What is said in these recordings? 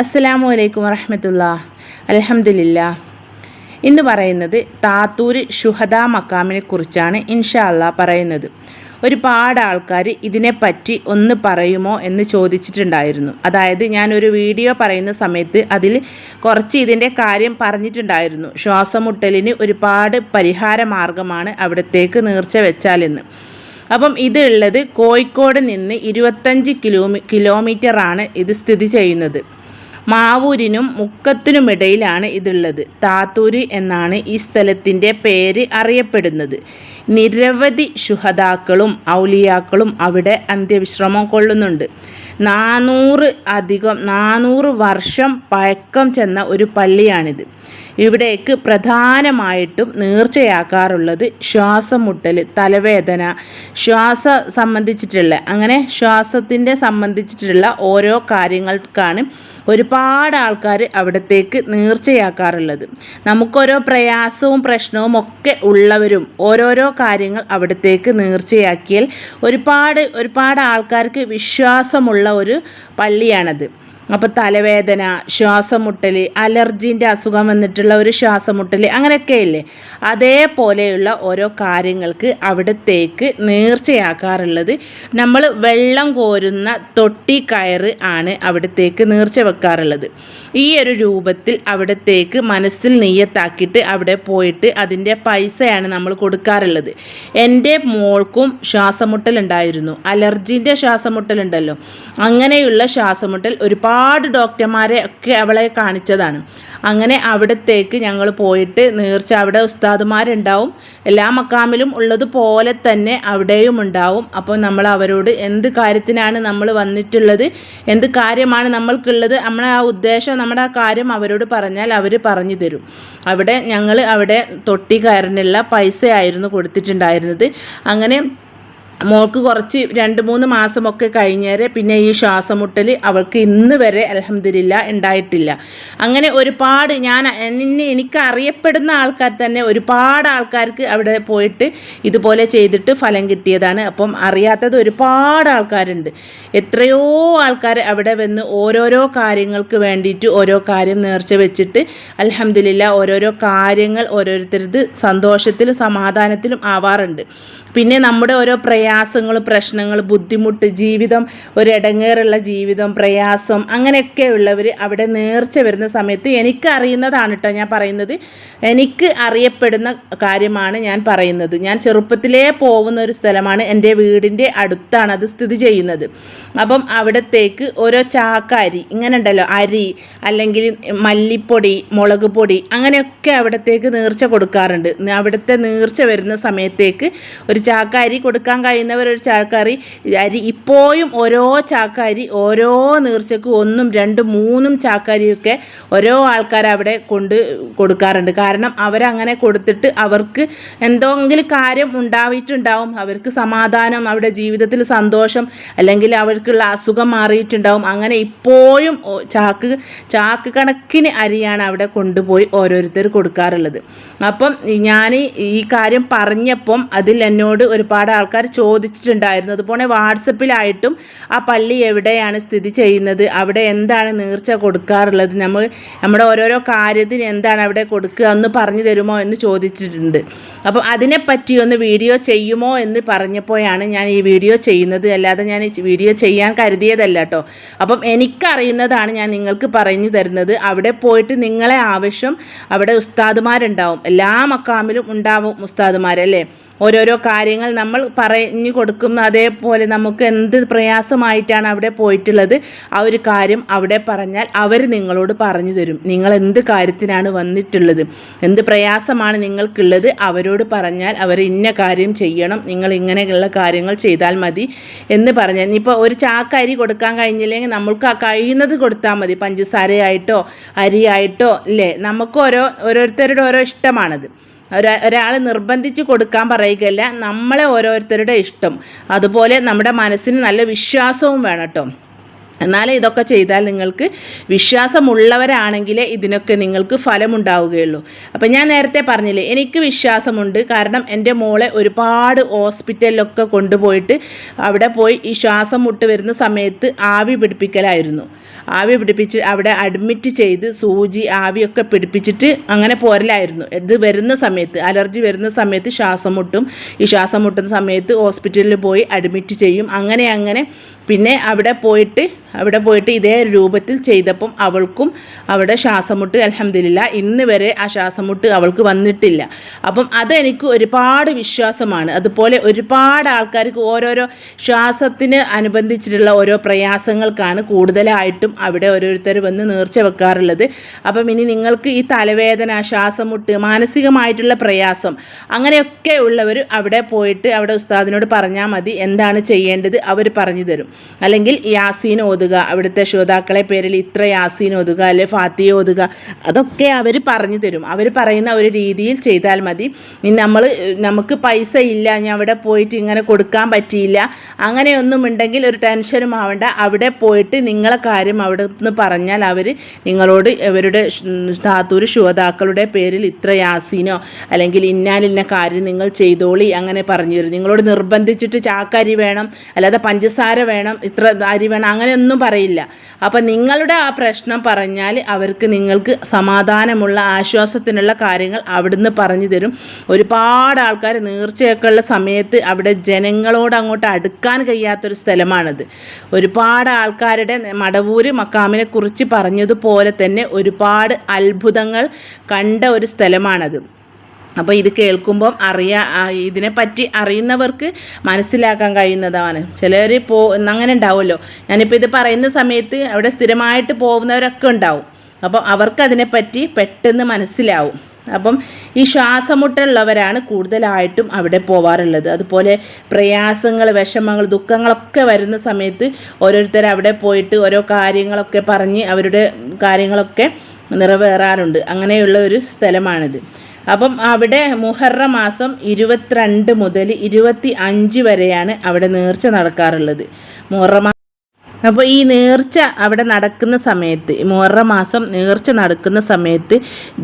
അസ്സലാമു അലൈക്കും വറഹമത്തുള്ള. അലഹമില്ല ഇന്ന് പറയുന്നത് താത്തൂർ ഷുഹദ മക്കാമിനെ കുറിച്ചാണ് ഇൻഷാ പറയുന്നത്. ഒരുപാട് ആൾക്കാർ ഇതിനെപ്പറ്റി ഒന്ന് പറയുമോ എന്ന് ചോദിച്ചിട്ടുണ്ടായിരുന്നു. അതായത് ഞാനൊരു വീഡിയോ പറയുന്ന സമയത്ത് അതിൽ കുറച്ച് ഇതിന്റെ കാര്യം പറഞ്ഞിട്ടുണ്ടായിരുന്നു. ശ്വാസമുട്ടലിന് ഒരുപാട് പരിഹാര മാർഗമാണ് അവിടത്തേക്ക് നീർച്ച വെച്ചാലെന്ന്. അപ്പം ഇതുള്ളത് കോഴിക്കോട് നിന്ന് ഇരുപത്തഞ്ച് കിലോമീ കിലോമീറ്ററാണ് ഇത് സ്ഥിതി ചെയ്യുന്നത്. മാവൂരിനും മുക്കത്തിനുമിടയിലാണ് ഇതുള്ളത്. താത്തൂര് എന്നാണ് ഈ സ്ഥലത്തിന്റെ പേര് അറിയപ്പെടുന്നത്. നിരവധി ശുഹതാക്കളും ഔലിയാക്കളും അവിടെ അന്ത്യവിശ്രമം കൊള്ളുന്നുണ്ട്. നാനൂറ് അധികം നാനൂറ് വർഷം പഴക്കം ചെന്ന ഒരു പള്ളിയാണിത്. ഇവിടേക്ക് പ്രധാനമായിട്ടും നേർച്ചയാക്കാറുള്ളത് ശ്വാസമുട്ടൽ തലവേദന ശ്വാസ സംബന്ധിച്ചിട്ടുള്ള അങ്ങനെ ശ്വാസത്തിന്റെ സംബന്ധിച്ചിട്ടുള്ള ഓരോ കാര്യങ്ങൾക്കാണ് ഒരുപാട് ആൾക്കാർ അവിടത്തേക്ക് നേർച്ചയാക്കാറുള്ളത്. നമുക്കോരോ പ്രയാസവും പ്രശ്നവും ഒക്കെ ഉള്ളവരും ഓരോരോ കാര്യങ്ങൾ അവിടത്തേക്ക് നേർച്ചയാക്കിയാൽ ഒരുപാട് ഒരുപാട് ആൾക്കാർക്ക് വിശ്വാസമുള്ള ഒരു പള്ളിയാണത്. അപ്പോൾ തലവേദന ശ്വാസം മുട്ടൽ അലർജീന്റെ അസുഖം വന്നിട്ടുള്ള ഒരു ശ്വാസം മുട്ടൽ അങ്ങനെയൊക്കെ ഇല്ലേ അതേപോലെയുള്ള ഓരോ കാര്യങ്ങൾക്ക് അവിടത്തേക്ക് നേർച്ചയാക്കാറുള്ളത് നമ്മൾ വെള്ളം കോരുന്ന തൊട്ടി കയറ് ആണ് അവിടത്തേക്ക് നേർച്ച വെക്കാറുള്ളത്. ഈ ഒരു രൂപത്തിൽ അവിടത്തേക്ക് മനസ്സിൽ നെയ്യത്താക്കിയിട്ട് അവിടെ പോയിട്ട് അതിന്റെ പൈസയാണ് നമ്മൾ കൊടുക്കാറുള്ളത്. എന്റെ മോൾക്കും ശ്വാസമുട്ടൽ ഉണ്ടായിരുന്നു അലർജീന്റെ ശ്വാസമുട്ടലുണ്ടല്ലോ. അങ്ങനെയുള്ള ശ്വാസമുട്ടൽ ഒരുപാട് ഡോക്ടർമാരെ ഒക്കെ അവളെ കാണിച്ചതാണ്. അങ്ങനെ അവിടത്തേക്ക് ഞങ്ങൾ പോയിട്ട് നേർച്ച അവിടെ ഉസ്താദുമാരുണ്ടാവും. എല്ലാ മക്കാമിലും ഉള്ളതുപോലെ തന്നെ അവിടെയും ഉണ്ടാവും. അപ്പോൾ നമ്മൾ അവരോട് എന്ത് കാര്യത്തിനാണ് നമ്മൾ വന്നിട്ടുള്ളത്? എന്ത് കാര്യമാണ് നമ്മൾക്കുള്ളത്? നമ്മളെ ആ ഉദ്ദേശം നമ്മുടെ ആ കാര്യം അവരോട് പറഞ്ഞാൽ അവർ പറഞ്ഞു തരും. അവിടെ ഞങ്ങൾ അവിടെ തൊട്ടി കയറിനുള്ള പൈസയായിരുന്നു കൊടുത്തിട്ടുണ്ടായിരുന്നത്. അങ്ങനെ മോൾക്ക് കുറച്ച് രണ്ട് മൂന്ന് മാസമൊക്കെ കഴിഞ്ഞേരെ പിന്നെ ഈ ശ്വാസമുട്ടൽ അവൾക്ക് ഇന്ന് വരെ അലഹമില്ല ഉണ്ടായിട്ടില്ല. അങ്ങനെ ഒരുപാട് ഞാൻ എന്നെ എനിക്ക് അറിയപ്പെടുന്ന ആൾക്കാർ തന്നെ ഒരുപാട് ആൾക്കാർക്ക് അവിടെ പോയിട്ട് ഇതുപോലെ ചെയ്തിട്ട് ഫലം കിട്ടിയതാണ്. അപ്പം അറിയാത്തത് ഒരുപാട് ആൾക്കാരുണ്ട്. എത്രയോ ആൾക്കാർ അവിടെ വന്ന് ഓരോരോ കാര്യങ്ങൾക്ക് വേണ്ടിയിട്ട് ഓരോ കാര്യം നേർച്ച വെച്ചിട്ട് അലഹമില്ല ഓരോരോ കാര്യങ്ങൾ ഓരോരുത്തരത് സന്തോഷത്തിലും സമാധാനത്തിലും ആവാറുണ്ട്. പിന്നെ നമ്മുടെ ഓരോ പ്രയാസങ്ങൾ പ്രശ്നങ്ങൾ ബുദ്ധിമുട്ട് ജീവിതം ഒരു ഇടങ്ങേറുള്ള ജീവിതം പ്രയാസം അങ്ങനെയൊക്കെ ഉള്ളവർ അവിടെ നേർച്ച വരുന്ന സമയത്ത് എനിക്ക് അറിയുന്നതാണ് കേട്ടോ ഞാൻ പറയുന്നത്. എനിക്ക് അറിയപ്പെടുന്ന കാര്യമാണ് ഞാൻ പറയുന്നത്. ഞാൻ ചെറുപ്പത്തിലേ പോകുന്ന ഒരു സ്ഥലമാണ് എന്റെ വീടിന്റെ അടുത്താണ് അത് സ്ഥിതി ചെയ്യുന്നത്. അപ്പം അവിടത്തേക്ക് ഓരോ ചാക്കാരി ഇങ്ങനെ ഉണ്ടല്ലോ അരി അല്ലെങ്കിൽ മല്ലിപ്പൊടി മുളക് പൊടി അങ്ങനെയൊക്കെ അവിടത്തേക്ക് നേർച്ച കൊടുക്കാറുണ്ട്. അവിടുത്തെ നേർച്ച വരുന്ന സമയത്തേക്ക് ഒരു ചാക്ക അരി കൊടുക്കാൻ കഴിയുന്നവർ ഒരു ചാക്ക അരി ഇപ്പോഴും ഓരോ ചാക്ക അരി ഓരോ നേർച്ചക്കും ഒന്നും രണ്ടും മൂന്നും ചാക്കരിയൊക്കെ ഓരോ ആൾക്കാർ അവിടെ കൊണ്ട് കൊടുക്കാറുണ്ട്. കാരണം അവരങ്ങനെ കൊടുത്തിട്ട് അവർക്ക് എന്തെങ്കിലും കാര്യം ഉണ്ടായിട്ടുണ്ടാവും അവർക്ക് സമാധാനം അവരുടെ ജീവിതത്തിൽ സന്തോഷം അല്ലെങ്കിൽ അവർക്കുള്ള അസുഖം മാറിയിട്ടുണ്ടാവും. അങ്ങനെ ഇപ്പോഴും ചാക്ക് ചാക്ക് കണക്കിന് അരിയാണ് അവിടെ കൊണ്ടുപോയി ഓരോരുത്തർ കൊടുക്കാറുള്ളത്. അപ്പം ഞാൻ ഈ കാര്യം പറഞ്ഞപ്പം അതിൽ എന്നോട് ഒരുപാട് ആൾക്കാർ ചോദിച്ചിട്ടുണ്ടായിരുന്നു. അതുപോലെ വാട്സപ്പിലായിട്ടും ആ പള്ളി എവിടെയാണ് സ്ഥിതി ചെയ്യുന്നത്? അവിടെ എന്താണ് നീർച്ച കൊടുക്കാറുള്ളത്? നമ്മൾ നമ്മുടെ ഓരോരോ കാര്യത്തിന് എന്താണ് അവിടെ കൊടുക്കുക എന്ന് പറഞ്ഞു തരുമോ എന്ന് ചോദിച്ചിട്ടുണ്ട്. അപ്പം അതിനെപ്പറ്റി ഒന്ന് വീഡിയോ ചെയ്യുമോ എന്ന് പറഞ്ഞപ്പോഴാണ് ഞാൻ ഈ വീഡിയോ ചെയ്യുന്നത്. അല്ലാതെ ഞാൻ വീഡിയോ ചെയ്യാൻ കരുതിയതല്ല കേട്ടോ. അപ്പം എനിക്കറിയുന്നതാണ് ഞാൻ നിങ്ങൾക്ക് പറഞ്ഞു തരുന്നത്. അവിടെ പോയിട്ട് നിങ്ങളെ ആവശ്യം അവിടെ ഉസ്താദുമാരുണ്ടാവും. എല്ലാ മക്കാമിലും ഉണ്ടാവും ഉസ്താദുമാരല്ലേ? ഓരോരോ കാര്യങ്ങൾ നമ്മൾ പറഞ്ഞു കൊടുക്കുന്ന അതേപോലെ നമുക്ക് എന്ത് പ്രയാസമായിട്ടാണ് അവിടെ പോയിട്ടുള്ളത് ആ ഒരു കാര്യം അവിടെ പറഞ്ഞാൽ അവർ നിങ്ങളോട് പറഞ്ഞു തരും. നിങ്ങൾ എന്ത് കാര്യത്തിനാണ് വന്നിട്ടുള്ളത് എന്ത് പ്രയാസമാണ് നിങ്ങൾക്കുള്ളത് അവരോട് പറഞ്ഞാൽ അവർ ഇന്ന കാര്യം ചെയ്യണം നിങ്ങൾ ഇങ്ങനെയുള്ള കാര്യങ്ങൾ ചെയ്താൽ മതി എന്ന് പറഞ്ഞാൽ. ഇപ്പോൾ ഒരു ചാക്ക് അരി കൊടുക്കാൻ കഴിഞ്ഞില്ലെങ്കിൽ നമ്മൾക്ക് ആ കഴിയുന്നത് കൊടുത്താൽ മതി. പഞ്ചസാരയായിട്ടോ അരിയായിട്ടോ അല്ലേ നമുക്ക് ഓരോ ഓരോരുത്തരുടെ ഓരോ ഇഷ്ടമാണത്. ഒരാൾ നിർബന്ധിച്ച് കൊടുക്കാൻ പറയുകയല്ല നമ്മളെ ഓരോരുത്തരുടെ ഇഷ്ടം. അതുപോലെ നമ്മുടെ മനസ്സിന് നല്ല വിശ്വാസവും വേണം കേട്ടോ. എന്നാലേ ഇതൊക്കെ ചെയ്താൽ നിങ്ങൾക്ക് വിശ്വാസമുള്ളവരാണെങ്കിലേ ഇതിനൊക്കെ നിങ്ങൾക്ക് ഫലമുണ്ടാവുകയുള്ളൂ. അപ്പം ഞാൻ നേരത്തെ പറഞ്ഞില്ലേ എനിക്ക് വിശ്വാസമുണ്ട്. കാരണം എന്റെ മോളെ ഒരുപാട് ഹോസ്പിറ്റലിലൊക്കെ കൊണ്ടുപോയിട്ട് അവിടെ പോയി ഈ ശ്വാസം മുട്ട് വരുന്ന സമയത്ത് ആവി പിടിപ്പിക്കലായിരുന്നു. ആവി പിടിപ്പിച്ച് അവിടെ അഡ്മിറ്റ് ചെയ്ത് സൂചി ആവിയൊക്കെ പിടിപ്പിച്ചിട്ട് അങ്ങനെ പോരലായിരുന്നു. ഇത് വരുന്ന സമയത്ത് അലർജി വരുന്ന സമയത്ത് ശ്വാസം മുട്ടും. ഈ ശ്വാസം മുട്ടുന്ന സമയത്ത് ഹോസ്പിറ്റലിൽ പോയി അഡ്മിറ്റ് ചെയ്യും. അങ്ങനെ അങ്ങനെ പിന്നെ അവിടെ പോയിട്ട് അവിടെ പോയിട്ട് ഇതേ രൂപത്തിൽ ചെയ്തപ്പം അവൾക്കും അവിടെ ശ്വാസമുട്ട് അലഹമില്ല ഇന്ന് വരെ ആ ശ്വാസമുട്ട് അവൾക്ക് വന്നിട്ടില്ല. അപ്പം അതെനിക്ക് ഒരുപാട് വിശ്വാസമാണ്. അതുപോലെ ഒരുപാട് ആൾക്കാർക്ക് ഓരോരോ ശ്വാസത്തിന് അനുബന്ധിച്ചിട്ടുള്ള ഓരോ പ്രയാസങ്ങൾക്കാണ് കൂടുതലായിട്ടും അവിടെ ഓരോരുത്തർ വന്ന് നേർച്ച വെക്കാറുള്ളത്. അപ്പം ഇനി നിങ്ങൾക്ക് ഈ തലവേദന ശ്വാസമുട്ട് മാനസികമായിട്ടുള്ള പ്രയാസം അങ്ങനെയൊക്കെ ഉള്ളവർ അവിടെ പോയിട്ട് അവിടെ ഉസ്താദിനോട് പറഞ്ഞാൽ മതി എന്താണ് ചെയ്യേണ്ടത്? അവർ പറഞ്ഞു തരും. അല്ലെങ്കിൽ യാസീൻ ഓതുക അവിടുത്തെ ശ്രോതാക്കളെ പേരിൽ ഇത്ര യാസീൻ ഓതുക അല്ലെ ഫാത്തിയ ഓതുക അതൊക്കെ അവർ പറഞ്ഞു തരും. അവർ പറയുന്ന ഒരു രീതിയിൽ ചെയ്താൽ മതി. നമ്മൾ നമുക്ക് പൈസ ഇല്ല ഞാൻ അവിടെ പോയിട്ട് ഇങ്ങനെ കൊടുക്കാൻ പറ്റിയില്ല അങ്ങനെയൊന്നും ഉണ്ടെങ്കിൽ ഒരു ടെൻഷനും ആവണ്ട. അവിടെ പോയിട്ട് നിങ്ങളെ കാര്യം അവിടെ നിന്ന് പറഞ്ഞാൽ അവർ നിങ്ങളോട് ഇവരുടെ ധാത്തൂര് ശ്രോതാക്കളുടെ പേരിൽ ഇത്ര യാസീനോ അല്ലെങ്കിൽ ഇന്നാലിന്ന കാര്യം നിങ്ങൾ ചെയ്തോളി അങ്ങനെ പറഞ്ഞു തരും. നിങ്ങളോട് നിർബന്ധിച്ചിട്ട് ചാക്കരി വേണം അല്ലാതെ പഞ്ചസാര വേണം ഇത്ര അരി വേണം അങ്ങനെയൊന്നും പറയില്ല. അപ്പം നിങ്ങളുടെ ആ പ്രശ്നം പറഞ്ഞാൽ അവർക്ക് നിങ്ങൾക്ക് സമാധാനമുള്ള ആശ്വാസത്തിനുള്ള കാര്യങ്ങൾ അവിടുന്ന് പറഞ്ഞു തരും. ഒരുപാട് ആൾക്കാർ നേർച്ചയൊക്കെ ഉള്ള സമയത്ത് അവിടെ ജനങ്ങളോട് അങ്ങോട്ട് അടുക്കാൻ കഴിയാത്തൊരു സ്ഥലമാണത്. ഒരുപാട് ആൾക്കാരുടെ മടവൂര് മക്കാമിനെ കുറിച്ച് പറഞ്ഞതുപോലെ തന്നെ ഒരുപാട് അത്ഭുതങ്ങൾ കണ്ട ഒരു സ്ഥലമാണത്. അപ്പോൾ ഇത് കേൾക്കുമ്പം അറിയാ ഇതിനെപ്പറ്റി അറിയുന്നവർക്ക് മനസ്സിലാക്കാൻ കഴിയുന്നതാണ്. ചിലർ പോ അങ്ങനെ ഉണ്ടാവുമല്ലോ. ഞാനിപ്പോൾ ഇത് പറയുന്ന സമയത്ത് അവിടെ സ്ഥിരമായിട്ട് പോകുന്നവരൊക്കെ ഉണ്ടാവും. അപ്പോൾ അവർക്ക് അതിനെപ്പറ്റി പെട്ടെന്ന് മനസ്സിലാവും. അപ്പം ഈ ശ്വാസമുട്ടുള്ളവരാണ് കൂടുതലായിട്ടും അവിടെ പോവാറുള്ളത്. അതുപോലെ പ്രയാസങ്ങൾ വിഷമങ്ങൾ ദുഃഖങ്ങളൊക്കെ വരുന്ന സമയത്ത് ഓരോരുത്തർ അവിടെ പോയിട്ട് ഓരോ കാര്യങ്ങളൊക്കെ പറഞ്ഞ് അവരുടെ കാര്യങ്ങളൊക്കെ നിറവേറാറുണ്ട്. അങ്ങനെയുള്ള ഒരു സ്ഥലമാണിത്. അപ്പം അവിടെ മുഹറ മാസം ഇരുപത്തിരണ്ട് മുതൽ ഇരുപത്തി അഞ്ച് വരെയാണ് അവിടെ നേർച്ച നടക്കാറുള്ളത്. മുഹറ മാ അപ്പോൾ ഈ നേർച്ച അവിടെ നടക്കുന്ന സമയത്ത് മുഹറ മാസം നേർച്ച നടക്കുന്ന സമയത്ത്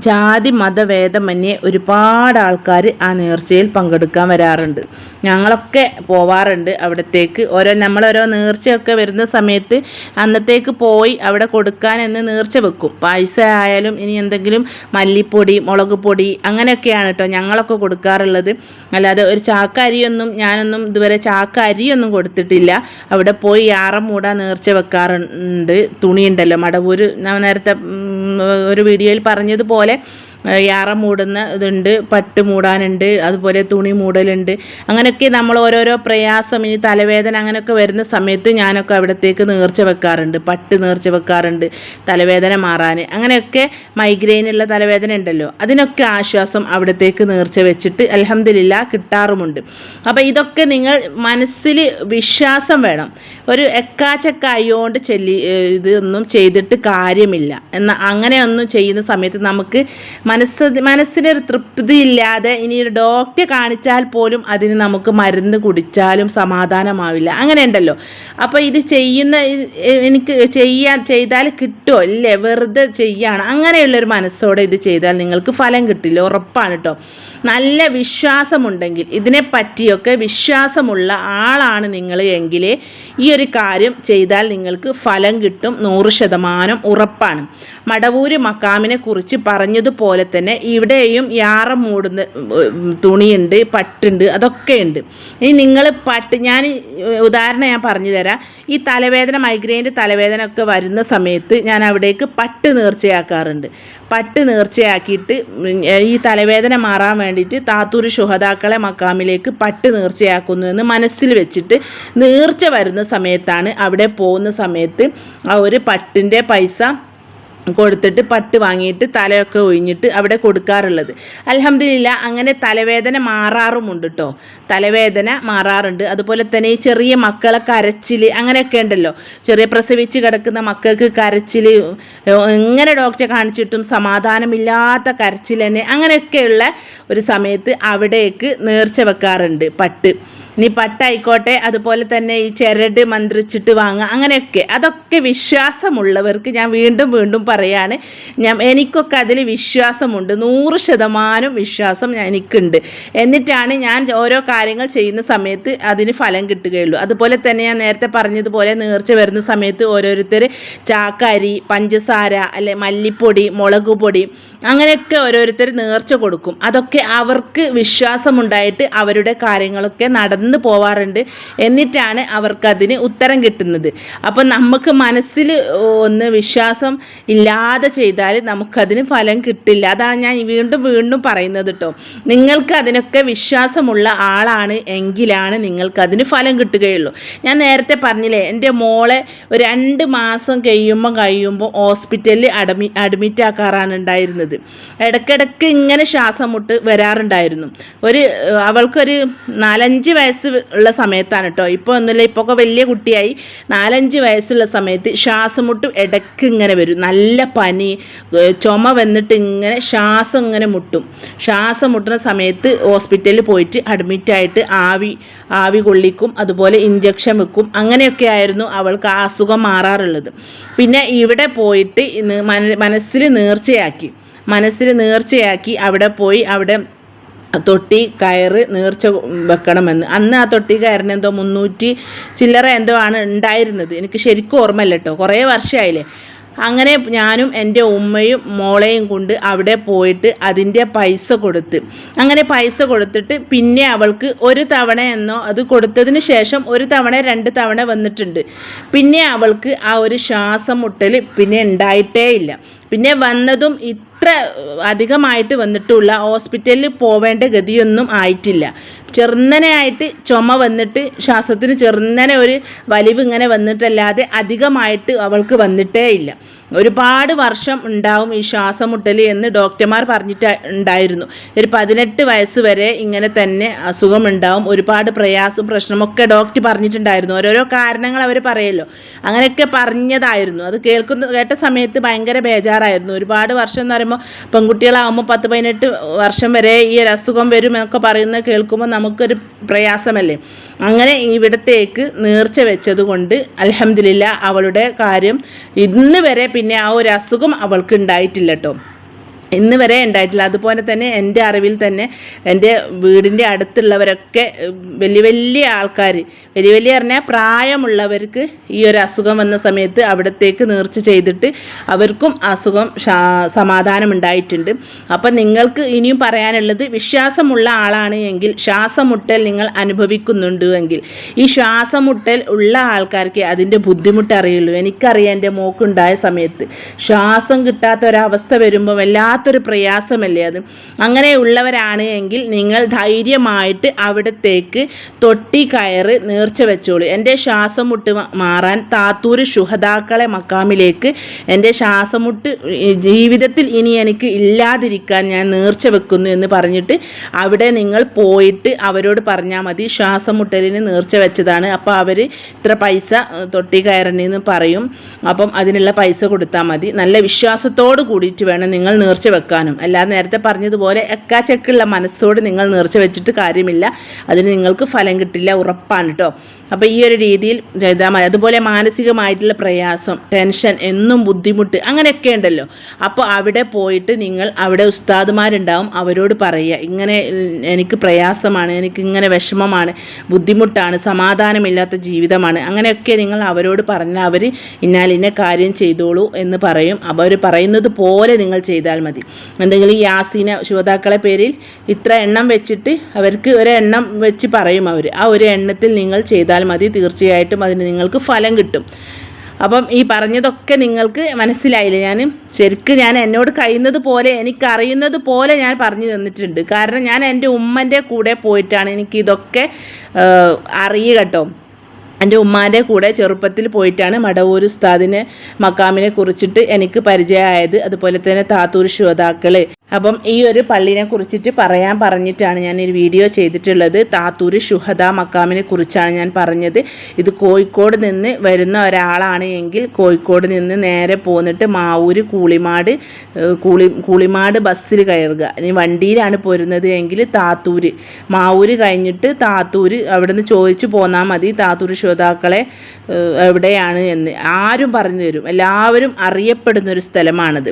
ജാതി മതഭേദമന്യേ ഒരുപാട് ആൾക്കാർ ആ നേർച്ചയിൽ പങ്കെടുക്കാൻ വരാറുണ്ട്. ഞങ്ങളൊക്കെ പോവാറുണ്ട് അവിടത്തേക്ക്. ഓരോ നമ്മളോരോ നേർച്ചയൊക്കെ വരുന്ന സമയത്ത് അന്നത്തേക്ക് പോയി അവിടെ കൊടുക്കാൻ എന്ന് നേർച്ച വെക്കും. പായസ ആയാലും ഇനി എന്തെങ്കിലും മല്ലിപ്പൊടി മുളക് പൊടി അങ്ങനെയൊക്കെയാണ് കേട്ടോ ഞങ്ങളൊക്കെ കൊടുക്കാറുള്ളത്. അല്ലാതെ ഒരു ചാക്കരിയൊന്നും ഞാനൊന്നും ഇതുവരെ ചാക്കരിയൊന്നും കൊടുത്തിട്ടില്ല. അവിടെ പോയി ആറം മൂടാൻ നേർച്ച വെക്കാറുണ്ട് തുണിയുണ്ടല്ലോ. മടവൂര് ഞാൻ നേരത്തെ ഒരു വീഡിയോയിൽ പറഞ്ഞതുപോലെ യാറ മൂടുന്ന ഇതുണ്ട് പട്ട് മൂടാനുണ്ട് അതുപോലെ തുണി മൂടലുണ്ട്. അങ്ങനെയൊക്കെ നമ്മൾ ഓരോരോ പ്രയാസം ഈ തലവേദന അങ്ങനെയൊക്കെ വരുന്ന സമയത്ത് ഞാനൊക്കെ അവിടത്തേക്ക് നേർച്ച വെക്കാറുണ്ട് പട്ട് നേർച്ച വെക്കാറുണ്ട് തലവേദന മാറാൻ അങ്ങനെയൊക്കെ മൈഗ്രെയിനുള്ള തലവേദന ഉണ്ടല്ലോ അതിനൊക്കെ ആശ്വാസം അവിടത്തേക്ക് നേർച്ച വെച്ചിട്ട് അലഹമില്ല കിട്ടാറുമുണ്ട്. അപ്പോൾ ഇതൊക്കെ നിങ്ങൾ മനസ്സിൽ വിശ്വാസം വേണം. ഒരു എക്കാച്ചക്കായോണ്ട് ചെല്ലി ഏഹ് ഇതൊന്നും ചെയ്തിട്ട് കാര്യമില്ല. എന്നാൽ അങ്ങനെയൊന്നും ചെയ്യുന്ന സമയത്ത് നമുക്ക് മനസ്സ് മനസ്സിനൊരു തൃപ്തി ഇല്ലാതെ ഇനി ഒരു ഡോക്ടറെ കാണിച്ചാൽ പോലും അതിന് നമുക്ക് മരുന്ന് കുടിച്ചാലും സമാധാനമാവില്ല. അങ്ങനെ ഉണ്ടല്ലോ അപ്പോൾ ഇത് ചെയ്യുന്ന എനിക്ക് ചെയ്യാൻ ചെയ്താൽ കിട്ടുമോ ഇല്ലേ? വെറുതെ ചെയ്യാണ്. അങ്ങനെയുള്ളൊരു മനസ്സോടെ ഇത് ചെയ്താൽ നിങ്ങൾക്ക് ഫലം കിട്ടില്ല. ഉറപ്പാണ് കേട്ടോ നല്ല വിശ്വാസമുണ്ടെങ്കിൽ ഇതിനെ പറ്റിയൊക്കെ വിശ്വാസമുള്ള ആളാണ് നിങ്ങൾ എങ്കിലേ ഈ ഒരു കാര്യം ചെയ്താൽ നിങ്ങൾക്ക് ഫലം കിട്ടും. നൂറ് ശതമാനം ഉറപ്പാണ്. മടവൂര് മക്കാമിനെ കുറിച്ച് പറഞ്ഞതുപോലെ തന്നെ ഇവിടെയും യാറം മൂടുന്ന തുണിയുണ്ട് പട്ടുണ്ട് അതൊക്കെ ഉണ്ട് ഇനി നിങ്ങൾ പട്ട് ഞാൻ ഉദാഹരണം ഞാൻ പറഞ്ഞു തരാം ഈ തലവേദന മൈഗ്രെയിന്റെ തലവേദന ഒക്കെ വരുന്ന സമയത്ത് ഞാൻ അവിടേക്ക് പട്ട് നേർച്ചയാക്കാറുണ്ട്. പട്ട് നേർച്ചയാക്കിയിട്ട് ഈ തലവേദന മാറാൻ വേണ്ടിയിട്ട് താത്തൂർ ശുഹതാക്കളെ മക്കാമിലേക്ക് പട്ട് നേർച്ചയാക്കുന്നു എന്ന് മനസ്സിൽ വെച്ചിട്ട് നേർച്ച വരുന്ന സമയത്താണ് അവിടെ പോകുന്ന സമയത്ത് ആ ഒരു പട്ടിന്റെ പൈസ കൊടുത്തിട്ട് പട്ട് വാങ്ങിയിട്ട് തലയൊക്കെ ഒഴിഞ്ഞിട്ട് അവിടെ കൊടുക്കാറുള്ളത്. അലഹമില്ല അങ്ങനെ തലവേദന മാറാറുമുണ്ട് കേട്ടോ തലവേദന മാറാറുണ്ട്. അതുപോലെ തന്നെ ഈ ചെറിയ മക്കളെ കരച്ചിൽ അങ്ങനെയൊക്കെ ഉണ്ടല്ലോ. ചെറിയ പ്രസവിച്ച് കിടക്കുന്ന മക്കൾക്ക് കരച്ചിൽ എങ്ങനെ ഡോക്ടറെ കാണിച്ചിട്ടും സമാധാനമില്ലാത്ത കരച്ചിൽ തന്നെ അങ്ങനെയൊക്കെയുള്ള ഒരു സമയത്ത് അവിടേക്ക് നേർച്ച വെക്കാറുണ്ട് പട്ട്. ഇനി പട്ടായിക്കോട്ടെ അതുപോലെ തന്നെ ഈ ചെരട് മന്ത്രിച്ചിട്ട് വാങ്ങുക. അങ്ങനെയൊക്കെ. അതൊക്കെ വിശ്വാസമുള്ളവർക്ക് ഞാൻ വീണ്ടും വീണ്ടും പറയാണ്. ഞാൻ എനിക്കൊക്കെ അതിൽ വിശ്വാസമുണ്ട്. നൂറ് ശതമാനം വിശ്വാസം എനിക്കുണ്ട്. എന്നിട്ടാണ് ഞാൻ ഓരോ കാര്യങ്ങൾ ചെയ്യുന്ന സമയത്ത് അതിന് ഫലം കിട്ടുകയുള്ളൂ. അതുപോലെ തന്നെ ഞാൻ നേരത്തെ പറഞ്ഞതുപോലെ നേർച്ച വരുന്ന സമയത്ത് ഓരോരുത്തർ ചാക്കരി പഞ്ചസാര അല്ലെ മല്ലിപ്പൊടി മുളക് പൊടി അങ്ങനെയൊക്കെ ഓരോരുത്തർ നേർച്ച കൊടുക്കും. അതൊക്കെ അവർക്ക് വിശ്വാസമുണ്ടായിട്ട് അവരുടെ കാര്യങ്ങളൊക്കെ നടന്നു പോവാറുണ്ട് എന്നിട്ടാണ് അവർക്കതിന് ഉത്തരം കിട്ടുന്നത്. അപ്പം നമുക്ക് മനസ്സിൽ ഒന്ന് വിശ്വാസം ഇല്ലാതെ ചെയ്താൽ നമുക്കതിന് ഫലം കിട്ടില്ല. അതാണ് ഞാൻ വീണ്ടും വീണ്ടും പറയുന്നത് കേട്ടോ നിങ്ങൾക്ക് അതിനൊക്കെ വിശ്വാസമുള്ള ആളാണ് എങ്കിലാണ് നിങ്ങൾക്കതിന് ഫലം കിട്ടുകയുള്ളൂ. ഞാൻ നേരത്തെ പറഞ്ഞില്ലേ എന്റെ മോളെ രണ്ട് മാസം കഴിയുമ്പോൾ കഴിയുമ്പോൾ ഹോസ്പിറ്റലിൽ അഡ്മി അഡ്മിറ്റ് ആക്കാറാണ് ഉണ്ടായിരുന്നത്. ഇടയ്ക്കിടയ്ക്ക് ഇങ്ങനെ ശ്വാസം മുട്ട് വരാറുണ്ടായിരുന്നു. ഒരു അവൾക്കൊരു നാലഞ്ച് വയസ്സ് ഉള്ള സമയത്താണ് കേട്ടോ ഇപ്പോൾ ഒന്നുമില്ല ഇപ്പോൾ ഒക്കെ വലിയ കുട്ടിയായി. നാലഞ്ച് വയസ്സുള്ള സമയത്ത് ശ്വാസം മുട്ടും ഇടയ്ക്ക് ഇങ്ങനെ വരും. നല്ല പനി ചുമ വന്നിട്ട് ഇങ്ങനെ ശ്വാസം ഇങ്ങനെ മുട്ടും. ശ്വാസം മുട്ടുന്ന സമയത്ത് ഹോസ്പിറ്റലിൽ പോയിട്ട് അഡ്മിറ്റായിട്ട് ആവി ആവി കൊള്ളിക്കും. അതുപോലെ ഇഞ്ചക്ഷൻ വെക്കും. അങ്ങനെയൊക്കെ ആയിരുന്നു അവൾക്ക് ആ അസുഖം മാറാറുള്ളത്. പിന്നെ ഇവിടെ പോയിട്ട് മനസ്സിൽ നേർച്ചയാക്കി. മനസ്സിൽ നേർച്ചയാക്കി അവിടെ പോയി അവിടെ തൊട്ടി കയറ് നേർച്ച വെക്കണമെന്ന്. അന്ന് ആ തൊട്ടി കയറിന് എന്തോ മുന്നൂറ്റി ചില്ലറ എന്തോ ആണ് ഉണ്ടായിരുന്നത്. എനിക്ക് ശരിക്കും ഓർമ്മയില്ല കേട്ടോ കുറേ വർഷമായില്ലേ അങ്ങനെ ഞാനും എന്റെ ഉമ്മയും മോളെയും കൊണ്ട് അവിടെ പോയിട്ട് അതിന്റെ പൈസ കൊടുത്ത്. അങ്ങനെ പൈസ കൊടുത്തിട്ട് പിന്നെ അവൾക്ക് ഒരു തവണ എന്നോ അത് കൊടുത്തതിന് ശേഷം ഒരു തവണ രണ്ട് തവണ വന്നിട്ടുണ്ട്. പിന്നെ അവൾക്ക് ആ ഒരു ശ്വാസം മുട്ടൽ പിന്നെ ഉണ്ടായിട്ടേ ഇല്ല പിന്നെ വന്നതും ഇത്ര അധികമായിട്ട് വന്നിട്ടുള്ള ഹോസ്പിറ്റലിൽ പോവേണ്ട ഗതിയൊന്നും ആയിട്ടില്ല. ചെറുന്നനെയായിട്ട് ചുമ വന്നിട്ട് ശ്വാസത്തിന് ചെറുന്നനെ ഒരു വലിവ് ഇങ്ങനെ വന്നിട്ടല്ലാതെ അധികമായിട്ട് അവൾക്ക് വന്നിട്ടേ ഇല്ല. ഒരുപാട് വർഷം ഉണ്ടാവും ഈ ശ്വാസം മുട്ടൽ എന്ന് ഡോക്ടർമാർ പറഞ്ഞിട്ട് ഉണ്ടായിരുന്നു. ഒരു പതിനെട്ട് വയസ്സ് വരെ ഇങ്ങനെ തന്നെ അസുഖം ഉണ്ടാവും ഒരുപാട് പ്രയാസവും പ്രശ്നമൊക്കെ ഡോക്ടർ പറഞ്ഞിട്ടുണ്ടായിരുന്നു. ഓരോരോ കാരണങ്ങൾ അവർ പറയല്ലോ. അങ്ങനെയൊക്കെ പറഞ്ഞതായിരുന്നു. അത് കേൾക്കുന്ന കേട്ട സമയത്ത് ഭയങ്കര ബേജാറായിരുന്നു. ഒരുപാട് വർഷം എന്ന് പറയുമ്പോൾ പെൺകുട്ടികളാകുമ്പോൾ പത്ത് പതിനെട്ട് വർഷം വരെ ഈ ഒരു അസുഖം വരും എന്നൊക്കെ പറയുന്നത് കേൾക്കുമ്പോൾ നമുക്കൊരു പ്രയാസമല്ലേ? അങ്ങനെ ഇവിടത്തേക്ക് നേർച്ച വെച്ചത് കൊണ്ട് അലഹമില്ല അവളുടെ കാര്യം ഇന്ന് വരെ പിന്നെ ആ ഒരു അസുഖം അവൾക്ക് ഉണ്ടായിട്ടില്ല കേട്ടോ ഇന്ന് വരെ ഉണ്ടായിട്ടില്ല. അതുപോലെ തന്നെ എന്റെ അറിവിൽ തന്നെ എന്റെ വീടിന്റെ അടുത്തുള്ളവരൊക്കെ വലിയ വലിയ ആൾക്കാർ വലിയ വലിയ പറഞ്ഞാൽ പ്രായമുള്ളവർക്ക് ഈ ഒരു അസുഖം വന്ന സമയത്ത് അവിടത്തേക്ക് നേർച്ച ചെയ്തിട്ട് അവർക്കും അസുഖം സമാധാനം ഉണ്ടായിട്ടുണ്ട് അപ്പം നിങ്ങൾക്ക് ഇനിയും പറയാനുള്ളത് വിശ്വാസമുള്ള ആളാണ് എങ്കിൽ ശ്വാസമുട്ടൽ നിങ്ങൾ അനുഭവിക്കുന്നുണ്ട് എങ്കിൽ ഈ ശ്വാസമുട്ടൽ ഉള്ള ആൾക്കാർക്ക് അതിന്റെ ബുദ്ധിമുട്ട് അറിയുള്ളൂ എനിക്കറിയാം എന്റെ മോക്കുണ്ടായ സമയത്ത് ശ്വാസം കിട്ടാത്ത ഒരവസ്ഥ വരുമ്പോൾ വല്ലാത്തൊരു പ്രയാസമല്ലേ അത്? അങ്ങനെയുള്ളവരാണ് എങ്കിൽ നിങ്ങൾ ധൈര്യമായിട്ട് അവിടത്തേക്ക് തൊട്ടി കയറ് നേർച്ച വെച്ചോളൂ. എന്റെ ശ്വാസം മുട്ട് മ- മാറാൻ താത്തൂര് ശുഹതാക്കളെ മക്കാമിലേക്ക് എന്റെ ശ്വാസമുട്ട് ജീവിതത്തിൽ ഇനി എനിക്ക് ഇല്ലാതിരിക്കാൻ ഞാൻ നേർച്ച വെക്കുന്നു എന്ന് പറഞ്ഞിട്ട് അവിടെ നിങ്ങൾ പോയിട്ട് അവരോട് പറഞ്ഞാൽ മതി. ശ്വാസം മുട്ടലിന് നേർച്ച വെച്ചതാണ്. അപ്പോൾ അവർ ഇത്ര പൈസ തൊട്ടി കയറണെന്ന് പറയും. അപ്പം അതിനുള്ള പൈസ കൊടുത്താൽ മതി. നല്ല വിശ്വാസത്തോട് കൂടിയിട്ട് വേണം നിങ്ങൾ നേർച്ച വെക്കാനും. അല്ലാതെ നേരത്തെ പറഞ്ഞതുപോലെ എക്കാച്ചക്കുള്ള മനസ്സോട് നിങ്ങൾ നേർച്ച വെച്ചിട്ട് കാര്യമില്ല. അതിന് നിങ്ങൾക്ക് ഫലം കിട്ടില്ല ഉറപ്പാണ് കേട്ടോ അപ്പോൾ ഈ ഒരു രീതിയിൽ ചെയ്താൽ മതി അതുപോലെ മാനസികമായിട്ടുള്ള പ്രയാസം ടെൻഷൻ എന്നും ബുദ്ധിമുട്ട് അങ്ങനെയൊക്കെ ഉണ്ടല്ലോ. അപ്പോൾ അവിടെ പോയിട്ട് നിങ്ങൾ അവിടെ ഉസ്താദുമാരുണ്ടാവും അവരോട് പറയുക ഇങ്ങനെ എനിക്ക് പ്രയാസമാണ് എനിക്ക് ഇങ്ങനെ വിഷമമാണ് ബുദ്ധിമുട്ടാണ് സമാധാനമില്ലാത്ത ജീവിതമാണ്. അങ്ങനെയൊക്കെ നിങ്ങൾ അവരോട് പറഞ്ഞാൽ അവർ ഇന്നാലിന്ന കാര്യം ചെയ്തോളൂ എന്ന് പറയും. അവർ പറയുന്നത് പോലെ നിങ്ങൾ ചെയ്താൽ മതി. എന്തെങ്കിലും യാസീന ശ്രോതാക്കളെ പേരിൽ ഇത്ര എണ്ണം വെച്ചിട്ട് അവർക്ക് ഒരു എണ്ണം വെച്ച് പറയും അവർ ആ ഒരു എണ്ണത്തിൽ നിങ്ങൾ ചെയ്താൽ മതി. തീർച്ചയായിട്ടും അതിന് നിങ്ങൾക്ക് ഫലം കിട്ടും. അപ്പം ഈ പറഞ്ഞതൊക്കെ നിങ്ങൾക്ക് മനസ്സിലായില്ല? ഞാൻ ശരിക്കും ഞാൻ എന്നോട് കഴിയുന്നത് പോലെ എനിക്കറിയുന്നത് പോലെ ഞാൻ പറഞ്ഞു തന്നിട്ടുണ്ട്. കാരണം ഞാൻ എന്റെ ഉമ്മന്റെ കൂടെ പോയിട്ടാണ് എനിക്കിതൊക്കെ അറിയുക കേട്ടോ. എന്റെ ഉമ്മാന്റെ കൂടെ ചെറുപ്പത്തിൽ പോയിട്ടാണ് മടവൂർ ഉസ്താദിനെ മക്കാമിനെ കുറിച്ചിട്ട് എനിക്ക് പരിചയമായത്. അതുപോലെ തന്നെ താത്തൂർ ശ്രോതാക്കൾ അപ്പം ഈ ഒരു പള്ളിനെ കുറിച്ചിട്ട് പറയാൻ പറഞ്ഞിട്ടാണ് ഞാൻ ഒരു വീഡിയോ ചെയ്തിട്ടുള്ളത്. താത്തൂർ ഷുഹദ മക്കാമിനെ കുറിച്ചാണ് ഞാൻ പറഞ്ഞത്. ഇത് കോഴിക്കോട് നിന്ന് വരുന്ന ഒരാളാണ് എങ്കിൽ കോഴിക്കോട് നിന്ന് നേരെ പോന്നിട്ട് മാവൂര് കൂളിമാട് കൂളി കൂളിമാട് ബസ്സിൽ കയറുക. ഇനി വണ്ടിയിലാണ് പോരുന്നത് എങ്കിൽ താത്തൂര്. മാവൂര് കഴിഞ്ഞിട്ട് താത്തൂര് അവിടെ നിന്ന് ചോദിച്ചു പോന്നാൽ മതി. താത്തൂർ ശ്രോതാക്കളെ എവിടെയാണ് എന്ന് ആരും പറഞ്ഞു തരും. എല്ലാവരും അറിയപ്പെടുന്ന ഒരു സ്ഥലമാണത്.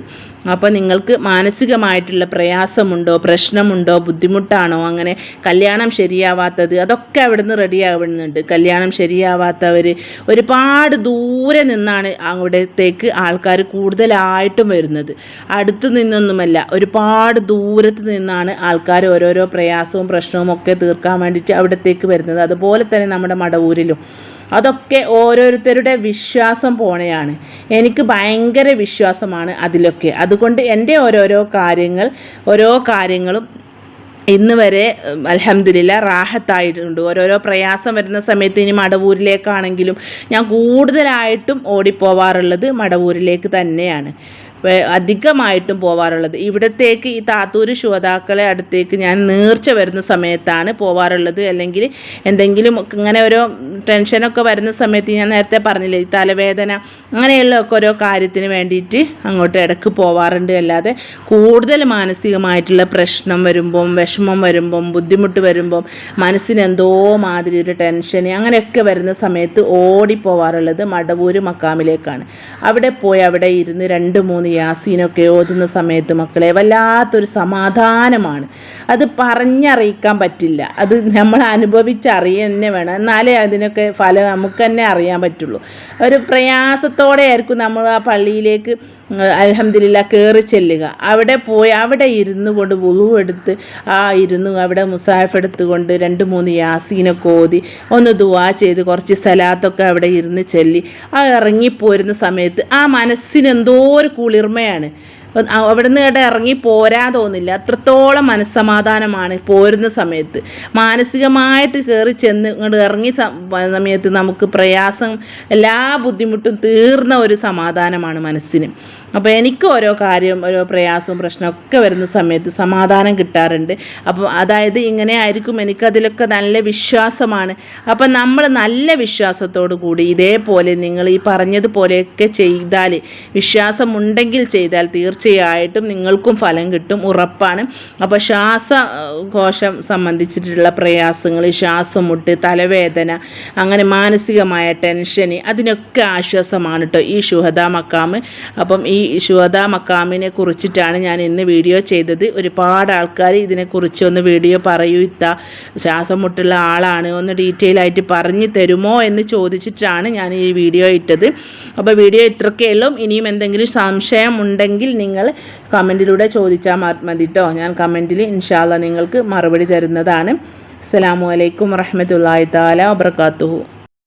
അപ്പോൾ നിങ്ങൾക്ക് മാനസികമായിട്ടുള്ള പ്രയാസമുണ്ടോ പ്രശ്നമുണ്ടോ ബുദ്ധിമുട്ടാണോ? അങ്ങനെ കല്യാണം ശരിയാവാത്തത് അതൊക്കെ അവിടെ റെഡിയാവുന്നുണ്ട് കല്യാണം ശരിയാവാത്തവർ ഒരുപാട് ദൂരെ നിന്നാണ് അവിടത്തേക്ക് ആൾക്കാർ കൂടുതലായിട്ടും വരുന്നത്. അടുത്ത് നിന്നൊന്നുമല്ല ഒരുപാട് ദൂരത്ത് നിന്നാണ് ആൾക്കാർ ഓരോരോ പ്രയാസവും പ്രശ്നവും ഒക്കെ തീർക്കാൻ വേണ്ടിയിട്ട് അവിടത്തേക്ക് വരുന്നത്. അതുപോലെ തന്നെ നമ്മുടെ മടവൂരിലും. അതൊക്കെ ഓരോരുത്തരുടെ വിശ്വാസം പോണെയാണ് എനിക്ക് ഭയങ്കര വിശ്വാസമാണ് അതിലൊക്കെ. അതുകൊണ്ട് എന്റെ ഓരോരോ കാര്യങ്ങൾ ഓരോ കാര്യങ്ങളും ഇന്ന് വരെ അലഹമില്ല റാഹത്തായിട്ടുണ്ട്. ഓരോരോ പ്രയാസം വരുന്ന സമയത്ത് ഇനി മടവൂരിലേക്കാണെങ്കിലും ഞാൻ കൂടുതലായിട്ടും ഓടിപ്പോവാറുള്ളത് മടവൂരിലേക്ക് തന്നെയാണ്. അധികമായിട്ടും പോവാറുള്ളത്. ഇവിടത്തേക്ക് ഈ താത്തൂര് ശ്രോതാക്കളെ അടുത്തേക്ക് ഞാൻ നീർച്ച വരുന്ന സമയത്താണ് പോവാറുള്ളത്. അല്ലെങ്കിൽ എന്തെങ്കിലും ഇങ്ങനെ ഓരോ ടെൻഷനൊക്കെ വരുന്ന സമയത്ത് ഞാൻ നേരത്തെ പറഞ്ഞില്ലേ ഈ തലവേദന അങ്ങനെയുള്ള ഒക്കെ ഓരോ കാര്യത്തിന് വേണ്ടിയിട്ട് അങ്ങോട്ട് ഇടയ്ക്ക് പോവാറുണ്ട്. അല്ലാതെ കൂടുതൽ മാനസികമായിട്ടുള്ള പ്രശ്നം വരുമ്പം വിഷമം വരുമ്പം ബുദ്ധിമുട്ട് വരുമ്പം മനസ്സിന് എന്തോ മാതിരി ഒരു ടെൻഷൻ അങ്ങനെയൊക്കെ വരുന്ന സമയത്ത് ഓടിപ്പോവാറുള്ളത് മടവൂര് മക്കാമിലേക്കാണ്. അവിടെ പോയി അവിടെ ഇരുന്ന് രണ്ട് മൂന്ന് യാസീനൊക്കെ ഓതുന്ന സമയത്ത് മക്കളെ വല്ലാത്തൊരു സമാധാനമാണ്. അത് പറഞ്ഞറിയിക്കാൻ പറ്റില്ല. അത് നമ്മൾ അനുഭവിച്ചറിയ തന്നെ വേണം. എന്നാലേ അതിനൊക്കെ ഫലം നമുക്ക് തന്നെ അറിയാൻ പറ്റുള്ളൂ. ഒരു പ്രയാസത്തോടെ ആയിരിക്കും നമ്മൾ ആ പള്ളിയിലേക്ക് അലഹമില്ല കയറി ചെല്ലുക. അവിടെ പോയി അവിടെ ഇരുന്നു കൊണ്ട് വുളു എടുത്ത് ആ ഇരുന്ന് അവിടെ മുസാഫ് എടുത്തുകൊണ്ട് രണ്ട് മൂന്ന് യാസീനൊക്കെ ഓതി ഒന്ന് ദുവാ ചെയ്ത് കുറച്ച് സ്ഥലത്തൊക്കെ അവിടെ ഇരുന്ന് ചെല്ലി. ആ ഇറങ്ങിപ്പോരുന്ന സമയത്ത് ആ മനസ്സിന് എന്തോ ഒരു കുളിർമയാണ്. അവിടുന്ന് കേട്ട് ഇറങ്ങി പോരാൻ തോന്നില്ല. അത്രത്തോളം മനസ്സമാധാനമാണ് പോരുന്ന സമയത്ത്. മാനസികമായിട്ട് കയറി ചെന്ന് ഇങ്ങോട്ട് ഇറങ്ങി സമയത്ത് നമുക്ക് പ്രയാസം എല്ലാ ബുദ്ധിമുട്ടും തീർന്ന ഒരു സമാധാനമാണ് മനസ്സിന്. അപ്പോൾ എനിക്ക് ഓരോ കാര്യം ഓരോ പ്രയാസവും പ്രശ്നമൊക്കെ വരുന്ന സമയത്ത് സമാധാനം കിട്ടാറുണ്ട്. അപ്പോൾ അതായത് ഇങ്ങനെ ആയിരിക്കും എനിക്കതിലൊക്കെ നല്ല വിശ്വാസമാണ്. അപ്പം നമ്മൾ നല്ല വിശ്വാസത്തോടു കൂടി ഇതേപോലെ നിങ്ങൾ ഈ പറഞ്ഞതുപോലെയൊക്കെ ചെയ്താൽ വിശ്വാസമുണ്ടെങ്കിൽ ചെയ്താൽ തീർച്ചയായിട്ടും നിങ്ങൾക്കും ഫലം കിട്ടും ഉറപ്പാണ്. അപ്പോൾ ശ്വാസകോശം സംബന്ധിച്ചിട്ടുള്ള പ്രയാസങ്ങൾ ശ്വാസം മുട്ട് തലവേദന അങ്ങനെ മാനസികമായ ടെൻഷൻ അതിനൊക്കെ ആശ്വാസമാണ് കേട്ടോ ഈ ശുഹദാ മക്കാമ് അപ്പം ഈ ശുഹദ മക്കാമിനെ കുറിച്ചിട്ടാണ് ഞാൻ ഇന്ന് വീഡിയോ ചെയ്തത്. ഒരുപാട് ആൾക്കാർ ഇതിനെക്കുറിച്ച് ഒന്ന് വീഡിയോ പറയൂ ഇത്ത ശ്വാസം മുട്ടുള്ള ആളാണ് ഒന്ന് ഡീറ്റെയിൽ ആയിട്ട് പറഞ്ഞു തരുമോ എന്ന് ചോദിച്ചിട്ടാണ് ഞാൻ ഈ വീഡിയോ ഇട്ടത്. അപ്പോൾ വീഡിയോ ഇത്രക്കേലും ഇനിയും എന്തെങ്കിലും സംശയം ഉണ്ടെങ്കിൽ നിങ്ങൾ കമന്റിലൂടെ ചോദിച്ചാൽ മതി കേട്ടോ ഞാൻ കമന്റിൽ ഇൻഷാല്ല നിങ്ങൾക്ക് മറുപടി തരുന്നതാണ്. അസ്സാം വലൈക്കും വറഹമത്തല്ലാ താല വാബർക്കാത്തു